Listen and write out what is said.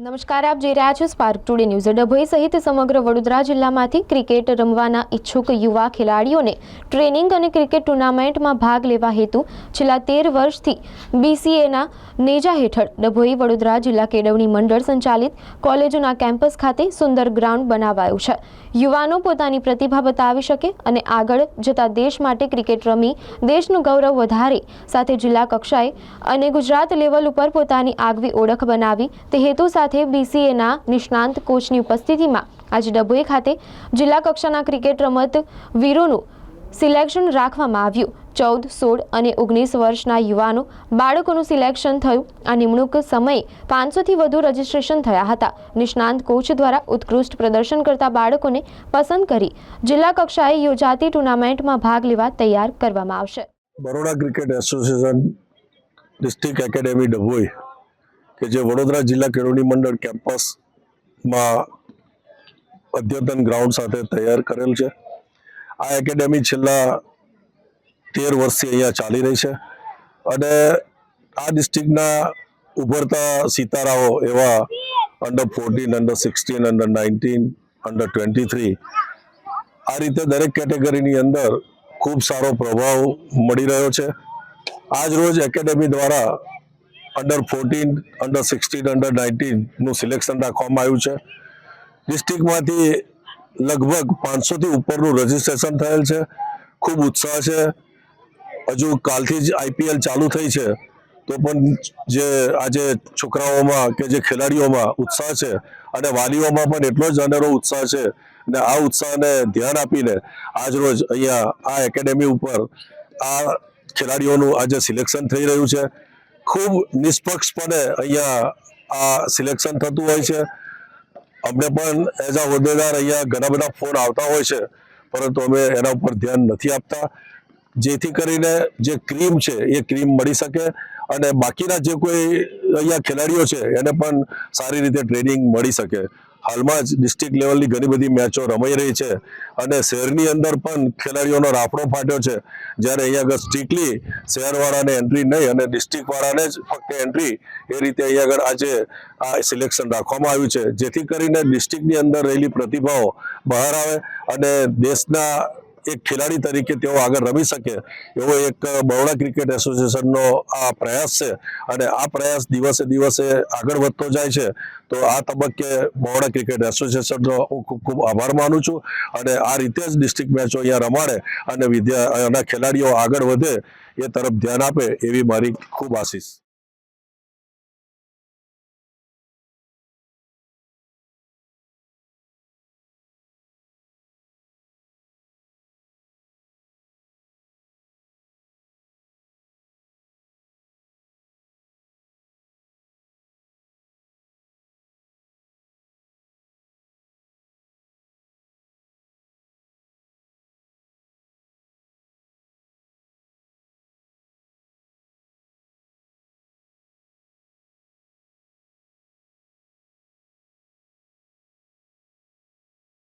નમસ્કાર, આપ જોઈ રહ્યા છો સ્પાર્ક ટુડે ન્યૂઝ ડભોઈ સહિત સમગ્ર વડોદરા જિલ્લામાંથી ક્રિકેટ રમવાના ઈચ્છુક યુવા ખેલાડીઓને ટ્રેનિંગ અને ક્રિકેટ ટુર્નામેન્ટમાં ભાગ લેવા હેતુ છેલ્લા તેર વર્ષથી બીસીએના નેજા હેઠળ ડભોઈ વડોદરા જિલ્લા કેળવણી મંડળ સંચાલિત કોલેજોના કેમ્પસ ખાતે સુંદર ગ્રાઉન્ડ બનાવાયું છે. યુવાનો પોતાની પ્રતિભા બતાવી શકે અને આગળ જતા દેશ માટે ક્રિકેટ રમી દેશનું ગૌરવ વધારે. સાથે જિલ્લા કક્ષાએ અને ગુજરાત લેવલ ઉપર પોતાની આગવી ઓળખ બનાવી તે હેતુ સાથે બીસીએના નિષ્ણાંત કોચની ઉપસ્થિતિમાં આજે ડભોઈ ખાતે જિલ્લા કક્ષાના ક્રિકેટ રમત વીરોનું સિલેક્શન રાખવામાં આવ્યું. ચૌદ, સોળ અને ઓગણીસ વર્ષના યુવાનો બાળકોનું સિલેક્શન થયું. આ નિમણૂક સમયે પાંચસોથી વધુ રજીસ્ટ્રેશન થયા હતા. નિષ્ણાંત કોચ દ્વારા ઉત્કૃષ્ટ પ્રદર્શન કરતા બાળકોને પસંદ કરી જિલ્લા કક્ષાએ યોજાતી ટુર્નામેન્ટમાં ભાગ લેવા તૈયાર કરવામાં આવશે. Baroda cricket association district academy Dabhoi કે જે વડોદરા જિલ્લા કેળવણી મંડળ કેમ્પસમાં અદ્યતન ગ્રાઉન્ડ સાથે તૈયાર કરેલ છે. આ એકેડેમી છેલ્લા તેર વર્ષથી અહીંયા ચાલી રહી છે અને આ ડિસ્ટ્રિક્ટના ઉભરતા સિતારાઓ એવા under fourteen under sixteen under nineteen under twenty three આ રીતે દરેક કેટેગરીની અંદર ખૂબ સારો પ્રભાવ મળી રહ્યો છે. આજ રોજ એકેડેમી દ્વારા under fourteen under sixteen under નાઇન્ટીનનું સિલેક્શન રાખવામાં આવ્યું છે. ડિસ્ટ્રિક્ટમાંથી લગભગ પાંચસોથી ઉપરનું રજીસ્ટ્રેશન થયેલ છે. ખૂબ ઉત્સાહ છે. હજુ કાલથી જ આઈપીએલ ચાલુ થઈ છે. તો પણ જે આજે છોકરાઓમાં કે જે ખેલાડીઓમાં ઉત્સાહ છે અને વાલીઓમાં પણ એટલો જ અનેરો ઉત્સાહ છે. ને આ ઉત્સાહને ધ્યાન આપીને આજ રોજ અહીંયા આ એકેડેમી ઉપર આ ખેલાડીઓનું આજે સિલેક્શન થઈ રહ્યું છે. ખૂબ નિષ્પક્ષપણે અહીંયા આ સિલેક્શન થતું હોય છે. અમને પણ એઝ અ હોદ્દેદાર અહીંયા ઘણા બધા ફોન આવતા હોય છે, પરંતુ અમે એના ઉપર ધ્યાન નથી આપતા. જેથી કરીને જે ક્રીમ છે, એ ક્રીમ મળી શકે અને બાકીના જે કોઈ અહીંયા ખેલાડીઓ છે, એને પણ સારી રીતે ટ્રેનિંગ મળી શકે. હાલમાં જ ડિસ્ટ્રિક્ટ લેવલની ઘણી બધી મેચો રમાઈ રહી છે. અને શહેરની અંદર પણ ખેલાડીઓનો રાફડો ફાટ્યો છે. જ્યારે અહીંયા આગળ સ્ટ્રિક્ટલી શહેરવાળાને એન્ટ્રી નહીં અને ડિસ્ટ્રિક્ટવાળાને જ ફક્ત એન્ટ્રી એ રીતે અહીંયા આગળ આજે આ સિલેક્શન રાખવામાં આવ્યું છે. જેથી કરીને ડિસ્ટ્રિક્ટની અંદર રહેલી પ્રતિભાઓ બહાર આવે અને દેશના એક ખેલાડી તરીકે તેઓ આગળ રમી શકે એવો એક બરોડા ક્રિકેટ એસોસિએશનનો આ પ્રયાસ છે. અને આ પ્રયાસ દિવસે દિવસે આગળ વધતો જાય છે. તો આ તબક્કે બરોડા ક્રિકેટ એસોસિએશનનો હું ખૂબ ખૂબ આભાર માનું છું. અને આ રીતે જ ડિસ્ટ્રિક્ટ મેચો અહીંયા રમાડે અને વિદ્યા ખેલાડીઓ આગળ વધે એ તરફ ધ્યાન આપે એવી મારી ખૂબ આશીષ.